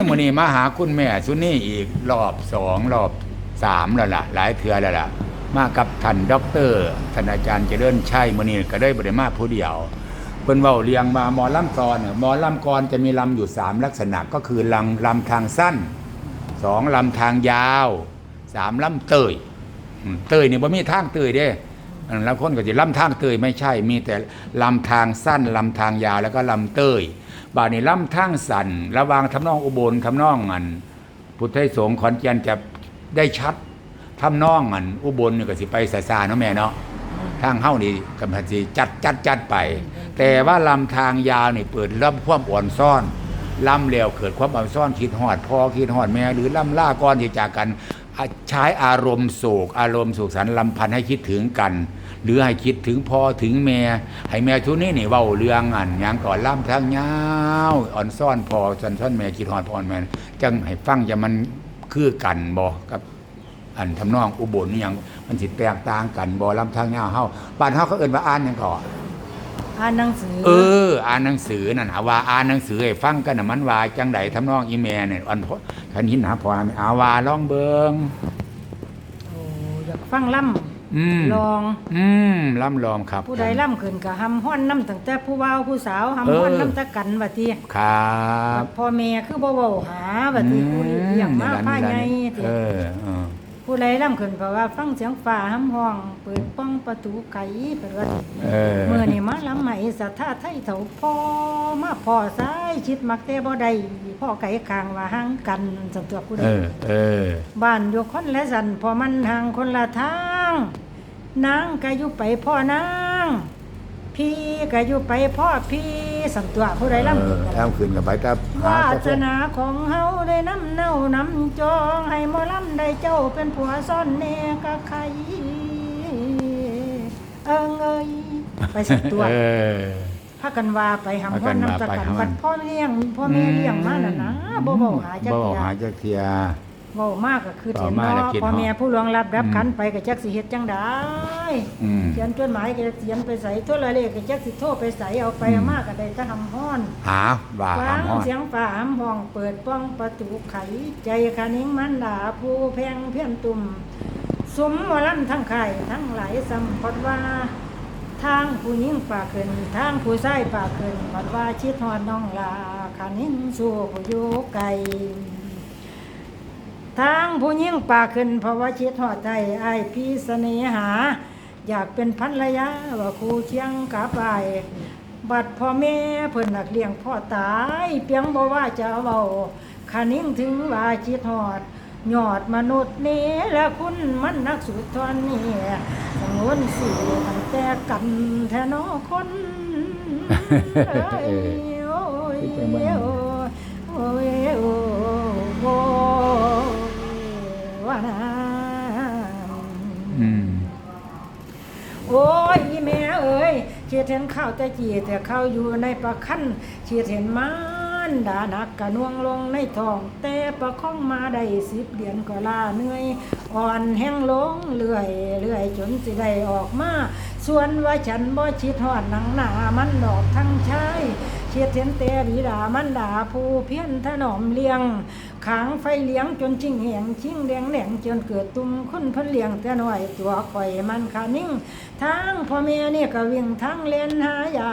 มื่อนี้มาหาคุณแม่สุนี่อีกรอบสองรอบสามแล้วล่ะ หลายเทือแล้วล่ะ มากับท่านด็อกเตอร์ท่านอาจารย์เจริญชัยมื่อนี้ก็ได้บริมาผู้เดียวเพิ่นเว้าเรียงมาหมอลำกรหมอลำกรจะมีลำอยู่สามลักษณะก็คือลำลำทางสั้นสองลำทางยาวสามลำเตยเตยนี่บ่มีทางเตยเด้แล้วคนก็จะลำทางเตยไม่ใช่มีแต่ลำทางสั้นลำทางยาวแล้วก็ลำเตย บาดนี้ล่ำทางสันระวางทำนองอุบลทำนองอัน พุทธไทยสงฆ์ขอนแก่นจะได้ชัดทำนองอัน อุบลนี่ก็สิไปสาซาเนาะแม่เนาะทางเฮ้านี่กำลังสิจัดจัดจัดไป แต่ว่าลำทางยาวนี่เปิดรับความอ่อนซ่อนลำเร็วเกิดความอ่อนซ่อนคิดหอดพ่อคิดหอดแม่หรือลำล่าก้อนที่จากกันใช้อารมณ์โศก อารมณ์สุขสันต์ลำพันให้คิดถึงกัน หรือให้คิดถึงพ่อถึงแม่ให้แม่ทุนี้นี่เว้าเรื่องอันหยังก่อนล่ำทางยาวอ่อนซ่อนพอสันซ่อนแม่คิดหอดพ่อแม่จังให้ฟังจะมันคือกันบ่กับอันทำนองอุบลนี่หยังมันสิแตกต่างกันบ่ลำทางยาวเฮาบ้านเฮาเขาเอิ้นว่าอ่านหยังก่อนอ่านหนังสือ เออ อ่านหนังสือนั่นหาว่าอ่านหนังสือให้ฟังกันน่ะมันว่าจังไดทำนองอีแม่เนี่ยอันพอคันหินหาพออาว่าลองเบิงโอ้อยากฟังล่ อืมำลอง อืมล่ำลองครับผู้ใดล่ำขึ้นก็หำห้อนน้ำตั้งแต่ผู้เว้าผู้สาวหำเออห้อนน้ำตะกันบัดทีครับพ่อแม่คือบ่เว้าหาบัดทีผู้เลี้ยงมาอืผ้าใหญ่นี่ติเออเออ ผู้ใดล่ำขึ้นเพราะว่าฟังเสียงฟ้าหำห้อง เปิดป้องประตูไก่เปิดว่าเออ เมื่อนี่มาล้ำใหม่สัทธาไทยเถาพ่อมาพ่อซ้ายชิดมักแต่บ่ได้พ่อไก่คางว่าห่างกันสันตัวผู้ใด เออ เออ บ้านอยู่คนละสันพอมันห่างคนละทางนางก็อยู่ไปพ่อนาง พี่ก็อยู่ไปพ่อพี่สันตัวผู้ใดเอล่ำอขึ้นกันทำขึ้นกับไปกับหาวาเจ้าสนาของเฮาได้น้ำเน่าน้ำจอง ให้หมอลำได้เจ้าเป็นผัวซ่อนแน่กะใครเอิงเอ้ยไปสันตัวเออ พากันว่าไปหำพาห้กัอนนว่าน้ำตะไปกันหำ บัดพ่อเลี้ยงพ่อแม่เลี้ยงมาน่ะนะบ่เว้าหาจักบ่เที่ยหาจักเทีย เว้ามากก็คือเว้าเห็นมากแล้วเนาะคิดพ่อแม่ฮอดผู้หลวงรับรับอืมขันไปก็จักสิเฮ็ดจังได๋อืมเขียนจดหมายก็เขียนไปใส่โทรเลขก็จักสิโทรไปใส่เอาไปอืมเอามากก็ได้แต่หำฮ้อนหาว่าฟัหางฮอดเสียงฟ้าหำห้องเปิดป้องประตูไขใจคะนิ้งมันดาผู้แพงเพี้ยนตุ่มสมหมอลำทั้งไข่ายทั้งหลายสัมพดว่าทางผู้หญิงปากขึ้นทางผู้ชายปากขึ้นบัดว่าชิดฮอดน้องลาขานิ้งสู่ผู้อยู่ไกล ทางผู้หญิงปากขึ้นเพราะว่าชิดฮอดใจไอ้ายพี่เสน่หา อยากเป็นภรรยาว่าครูเชียงกับไปบัดพ่อแม่เพิ่นนักเลี้ยงพ่อตายเพียงบ่ว่าจะเว้าขานิ้งถึงว่าชิดฮอดยอดมนุษย์นี่และคุณมันนักสุดทอนนี่สงวนสิตั้งแต่กันแท้นอคนเอ้ย เชียดเห็นข้าวแต่จีแต่ข้าวอยู่ในประคันเชียดเห็นมันดานักกะน่วงลงในท้อง แต่ประคองมาได้สิบเดือนก็ลาเหนื่อย อ่อนแห้งลงเรื่อยเรื่อยจนสิได้ออกมาส่วนว่าฉันบ่ชิดหอดหนังหนามันดอกทั้งชายเชียดเห็นแต่ดีดามันดาผู้เพี้ยนถนอมเลี้ยง ขางไฟเลี้ยงจนชิงแหงชิงแดงแหลงจนเกิดตุ่มคนพิ่นเลี้ยงแต่น้อยตัวข่อยมันขานิ่งทางพ่อแม่เนี่ยก็วิ่งทางเล่นหายา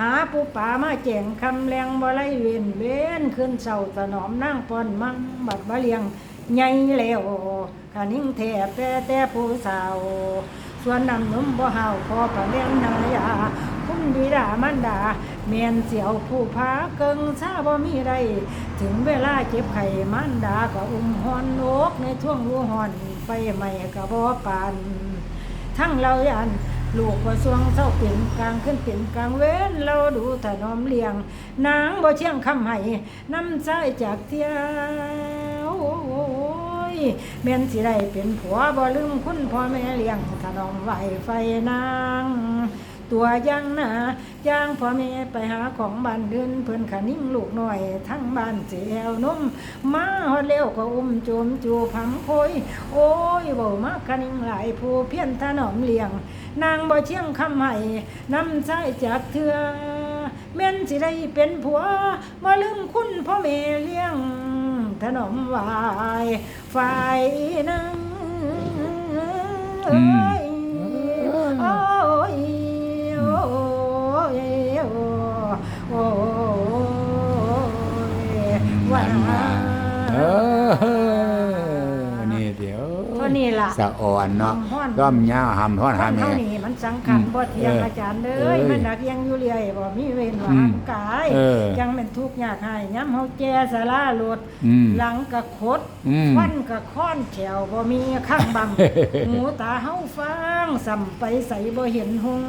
หาปูป่ามาแจงคำแรงบ่ไล่เวียนเว้นขึ้นเศร้าถนอมนั่งปอนมังบัดบ่เลี้ยงใหญ่แล้วขานิ่งแท้แปรแต่ผู้สาวส่วนนำนมบ่หาวพอปะเล่นหายา คุณบิดามันดา เมียนเสียวผู้พาเกิงซาบ่มีไรถึงเวลาเจ็บไข้มันดาก็อุ้มหอนโอกในช่วงรูหอนไปใหม่ก็บ่ปาน ทั้งเรายันลูกก็สวงเศร้าเปลี่ยนกลางขึ้นเปลี่ยนกลางเว้นเราดูถนอมเลี้ยง นางบ่เชียงคำให้น้ำใจจากเที่ยวโอ้ยแม่นสิได้เป็นผัวบ่ลืมคุณพ่อแม่เลี้ยงถนอมไหวไฟนาง ตัวยังหนาย่างพ่อแม่ไปหาของบ้านเดินเพื่อนขานิ่งลูกหน่อยทั้งบ้านเสียวนุ่มมาฮอดเร็วก็อุ้มโจมจูพังโคยโอ้ยเบามากขานิ่งหลายผู้เพี้ยนถนอมเลี้ยง นางบ่เชี่ยงคำให้น้ำใจจากเถื่อแม่นสิได้เป็นผัวบ่ลืมคุณพ่อแม่เลี้ยงถนอมวายฝ่ายนังเอ้ โอ้ยว่าเออนี่เดี๋ยวเท่านี้ล่ะสะอ่อนเนาะฮ้อนด้อมยาวหำฮ้อนท่าหาแม่นี้มัน สังขันอืมบ่เทียงเออออาจารย์เด้เอ้ยยมันนักยังอยู่เรื่อยบ่มีเวรว่าอืมหำกายเออจังเป็นทุกข์ยากให้ย้ำเฮาแก่สาราโลดอืมหลังกะคดอืมฟันกะค้อนแขวบ่มีข้างบังหูตาเฮาฟังสัมไปใส่บ่เห็นหง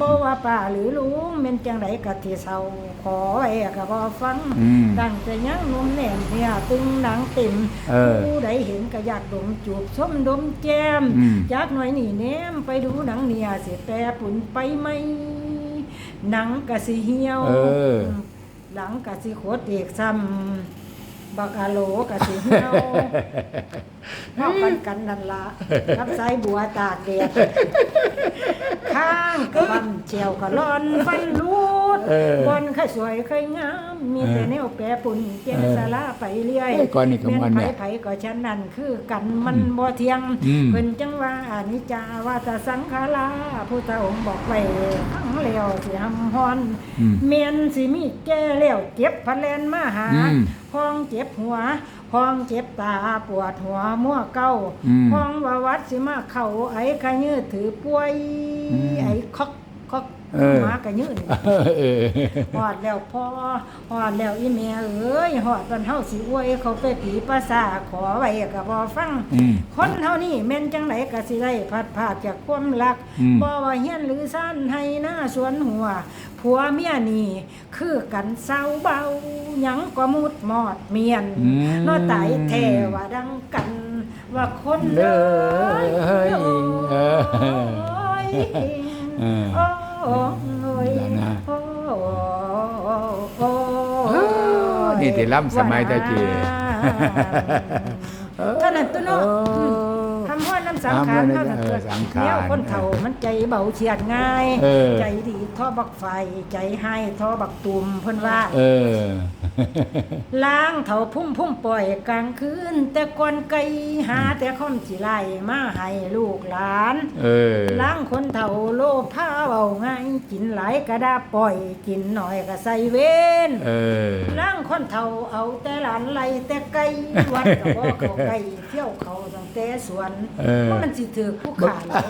บ่ว่าป้าหรือลุงแม่นจังไดกะที่เศร้าขอไว้ก็บ่ฟังอืมดังแต่ยังหนุ่มแน่นเนี่ยตึงหนังเต็มเออผู้ใดเห็นก็อยากดมจูบชมดมแก้มอืมจากหน่อยนี่แนมไปดูหนังเนี่ยสิแปรปุ่นไปไหมหนังกะสิเหี่ยวเออ หลังกะสิโคตรเด็กซ้ำบักอาโหลกะสิเหี่ยวเท่ากันกันนั่นละกับสายบัวตากแดดข้างกะบันเจียวกะร้อนฟันรู ดเออบนค่อยสวยค่อยงาม มีแต่แนวแปรปุ่นเจนสาราไปเรื่อยเอ้ยก่อนนี่ก็ม่วนไผเนี่ยไผก็ฉันนั่นคือกันมันบ่เที่ยงอืม เพิ่นจังว่าอนิจจาว่าจะสังขาราพุทธองค์บอกไว้ทั้งแล้วสิหำฮอน อืม เมียนสิมีแก่แล้วเจ็บพันแลนมาหาอืมพองเจ็บหัวพองเจ็บตาปวดหัวมั่วเก้าอืมพองว่าวัดสิมาเข้าไอ้ขะยื้อถือป่วย อืม ไอ้คอกคอก เออ หมากะยื้อนี่เออ หอดแล้วพ่อหอดแล้วอีแม่เอ้ยหอดตอนเฮาสิอวยเขาไปผีภาษาขอไว้ก็บ่ฟัง อืมคนเฮานี่แม่นจังไดก็สิได้พัดพาดจากความรักอืม บ่ว่าเฮียนหรือซ่านให้หน้าสวนหัว ผัวเมียนี่คือกันเศร้าเบาหยังก็มุดหมอดเมียนอืม เนอตายแท้ว่าดังกัน ว่าคนเด้อเฮ้ยเออโอ้ยเออโอ้ยนั่นนะโอ้โอ้ย นี่ที่ล้ำสมัยตะกี้เท่านั้นตัวเนาะเออทำห้อน้ำสังขารทำห้อเท่านั้นตัวเออสังขารแนวคนเฒ่ามันใจเบาเฉียดง่ายเออใจดีท่อบักไฟ ใจให้ท่อบักตุ่มเพิ่นว่าเออล้างเถาพุ่มพุ่มปล่อยกลางคืน แต่ก่อนไกลหาแต่คอมสิไล่มาให้ลูกหลานเออล้างคนเฒ่าโลภาเอาง่ายกินหลายกระดาปล่อยกินหน่อยก็ใส่เว้นเออล้างคนเฒ่าเอาแต่หลานไล่แต่ไกลวัดก็บ่เข้าไกลเที่ยวเขาตั้งแต่สวนเออเพราะมันสิถือผู้ขาแล้ว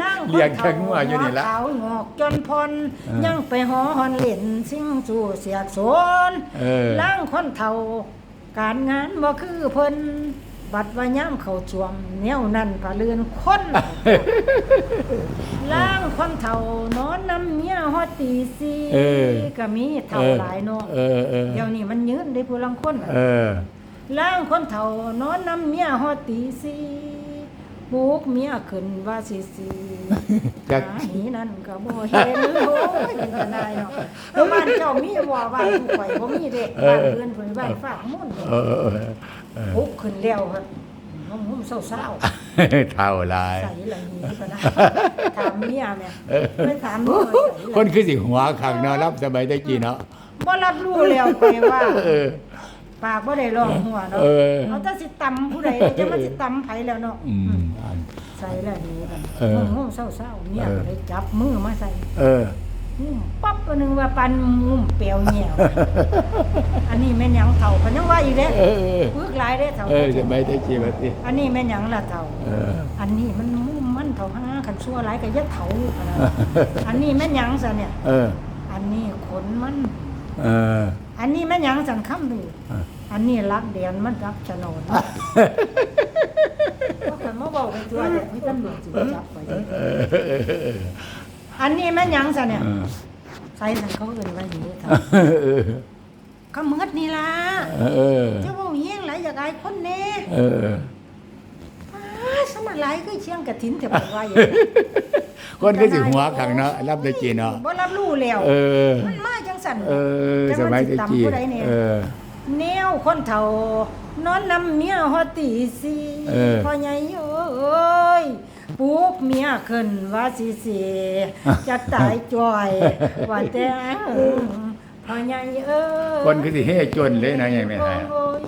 ล้างคเรียนกเฒ่าทั้งหัวอยู่นี่ละขาวงอกจนพรเออยังไปหอหอนเล่นสิ่งสู่เสียกโสนเออล้างคนเฒ่า การงานบ่คือเพิ่นบัดว่าย่ำเข้าช่วงแนวนั้นก็เลือนคนล้างคนเฒ่านอนน้ำเมียฮอดตีสีเออก็มีเฒ่าหลายเนาะเออเออเดี๋ยวนี้มันยืนได้ผู้ลังคนน่ะเออล้างคนเฒ่านอนน้ำเมียฮอดตีสี ปลุกเมียขึ้นว่าสิสีจักหาหีนั่นก็บ่เห็นโอ้ยเป็นจังไดเนาะแล้วบ้านเจ้ามีบ่บ้านผู้ข่อยบ่มีเด้บ้านเพื่อนเพิ่นบ้านฝากมุ่นเออเออเออปลุกขึ้นแล้วครับงุ่มๆเศร้าๆเท่าไรใส่ละนีก็ได้ถามเมียแม่ไม่ถามเมียว่าใส่คนละคือสิหัวขังเนาะรับสมัยตะกี้เนาะบ่รับรู้แล้วไปว่าเออ ปากบ่ได้ร้องหัวเนาะเออ เอาแต่สิตำผู้ใดจะมาสิตำไผแล้วเนาะอืมอัน ใส่ละนีกันเอองุ่มๆเศร้าๆเมียเออก็เลยจับมือมาใส่เอองุ่มปั๊บตัวหนึงว่าปันงุ่มเปรียวเหี่ยว อันนี้แม่นหยังเฒ่าก็ยังว่าอีกเด้เออ ปึกหลายเด้เฒ่าเออสมัยตะกี้บัดนี้อันนี้แม่นหยังล่ะเฒ่า เออ อันนี้มันมุ่มมันเฒ่าห้าคันชั่วหลายก็ยัดเฒ่าขนาดอันนี้แม่นหยังซะเนี่ย เออ อันนี้ขนมัน เออ อันนี้แม่นหยังสันคำดูอะ อันนี้รักเดียนมันรักโฉนดเพราะคนมาบอกไปตัวเด็กพี่ตำรวจสิจับไปเออเออเอออันนี้แม่นหยังสันเนี่ยเออใส่สันเขาเอื่นไว้อย่างนี้เถอะเออก็เหมือดนี่ล่ะเออ เจ้าบ่เฮียงหลายอยากอายคนแน่เออ อ้าสมัยหลายก็เชียงกระถินแต่บ่ว่าอย่างนี้คนคือสิหัวขังเนาะรับตะกี้เนาะบ่รับรู้แล้ว เออ มันมาจัง สั่นเออสมัยตะกี้เออแนวคนเฒ่านอนนำเมียฮอตีสีพ่อใหญ่เอ้ยปุ๊บเมียขึ้นว่าสีสีจะตายจ่อยว่าแต่พ่อใหญ่เออคนคือสิเฮ่จนเลยนะใหญ่แม่ฮะโอ้ย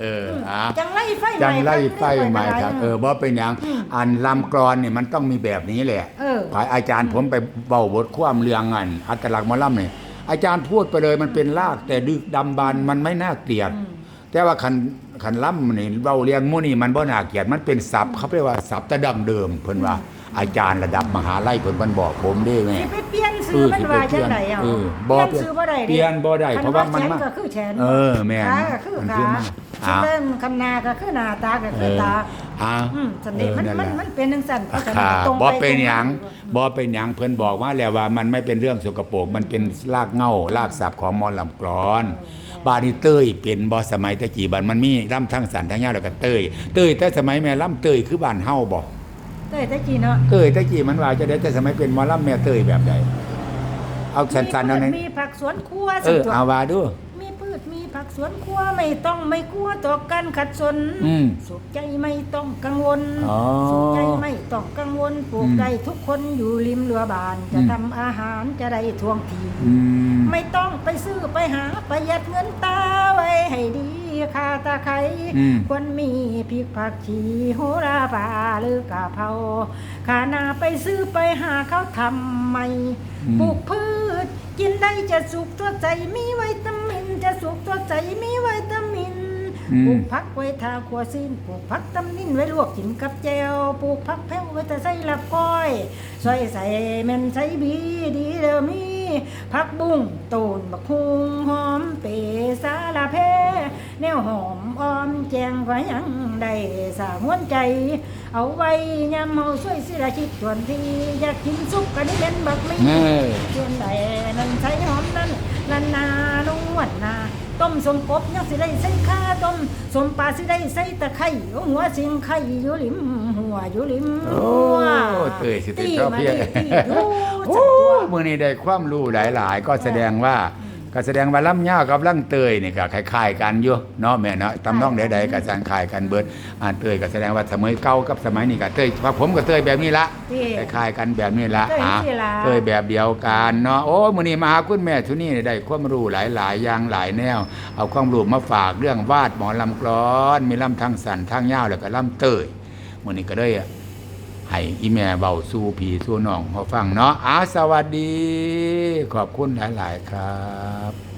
เอออะจังไล่ไฟจังไล่ไฟครับใหม่ครับ เออบ่เป็นหยังอืมอันลำกรอนนี่มันต้องมีแบบนี้แหละเออ ภายอาจารย์ผมไปเบาบทความเรื่องอันอัตลักษณ์หมอลำเนี่ยอาจารย์พูดไปเลยมันเป็นรากแต่ดึกดำบรรพ์มันไม่น่าเกลียดอืมแต่ว่าคันคันล่ำนี่เบาเรียงหมู่นี่มันบ่น่าเกลียดมันเป็นศัพท์เขาเรียกว่าศัพท์แต่ดั้งเดิมเพิ่นว่าอาจารย์ระดับมหาลัยเพิ่นเพิ่นบอกผมเด้แม่ สิไปเปลี่ยน ซื้อมันว่าจังไดอะเออเปบ่ลี่ยนซื้อบ่ได้เปลี่ยนบ่ได้เพราะว่ามันคัมาแขก็คือแขนเออแม่นขาก็คือมันขาคือมาสิอ่าเป็นคันหนาก็คือหน้าตาก็เอคืออตาอ่าอืมสันนิษมันเออมันแหละมันเป็นจังซั่นเพราะฉะนั้นค่ะตรงบ่ไปเป็นตรงมาหยังบ่เป็นหยังเพิ่นบอกว่าแล้วว่ามันไม่เป็นเรื่องสกปรกมันเป็นรากเหง้ารากศัพท์ของหมอลำกรอนบาดนีเต้ยเป็นบ่สมัยแตะกี้บัดมันมีล่ำทั้งสันทั้งยาวแล้วก็เต้ยเต้ยแต่สมัยแม่ล่ำเต้ยคือบ้านเฮาบ่เต้ยตะกี้เนาะเต้ยแตะกี้มันว่าจะได้แต่สมัยเป็นหมอล่ำแม่เต้ยแบบใด เอาสั้นๆเอามีในพืชมีผักสวนครัวเอสักอตัวเอาว่าดู มีพืชมีผักสวนครัวไม่ต้องไม่กลัวต่อการขัดสนอืมสุขใจไม่ต้องกังวลอ๋อสุขใจไม่ต้องกังวลปลูกอืมได้ทุกคนอยู่ริมเรือบาน จะอืม ทำอาหารจะได้ทวงทีอืม ไม่ต้องไปซื้อไปหาประหยัดเงินตาไว้ให้ดีค่าตาไคร้อืม ควรมีพริกผักชีโหราปลาหรือกะเพราขานาไปซื้อไปหาเขาทำไม่อืมปลูกพื ช กินได้จะสุขตัวใจมีวิตามิน จะสุขตัวใจมีวิตามินอืม ปลูกผักไว้ทาขัวซีนปลูกผักตำนินไว้ลวกกินกับแจวปลูกผักแพ้วไว้แต่ใส่ลับก้อยใส่ใส่แม่นใส่บีดีเด้อมีผักบุ้งตูนบักฮุงหอมเปสาลาเพแนวหอมออมแจงก็ยังได้สางวนใจ เอาไว้ยามเมาช่วยสิละคิดทวนทีอยากกินซุปกันนี่เป็นบักมี เออเชื่อ นใดนั่นใช้หอมนั่นลันนาลงวนนาต้มสมกบยังสิได้ใส่ข้าต้มสมปลาสิได้ใส่ตะไคร้หัวสิงไข่อยู่ริมหัวอยู่ริมโอ้หัวเตยสิเตยชอบมาเพียงโอ้มื้อนี้ได้ความรู้หลาย ๆ ก็แสดงว่า ก็แสดงว่าลำยาวกับลำเตยนี่ก็คล้ายๆกันอยู่เนาะแม่เนาะตำนองใดๆก็สันคล้ายกันเบิดอ่าเตยก็แสดงว่าสมัยเก่ากับสมัยนี้ก็เตยว่าผมก็เตยแบบนี้ละที่คล้ายๆกันแบบนี้ละเตยอ่าสิล่ะเตยแบบเดียวกันเนาะโอ้มื้อนี้มาหาคุณแม่ทุนี่ได้ความรู้หลายๆอย่างหลายแนว เอาความรู้มาฝากเรื่องวาดหมอลำกลอน มีลำทางสันทางยาวแล้วก็ลำเตยมื้อนี้ก็ได้ ให้อีแม่เบาสู้ผีสู้น้องเขาฟังเนาะอาสวัสดี ขอบคุณหลาย ๆ ครับ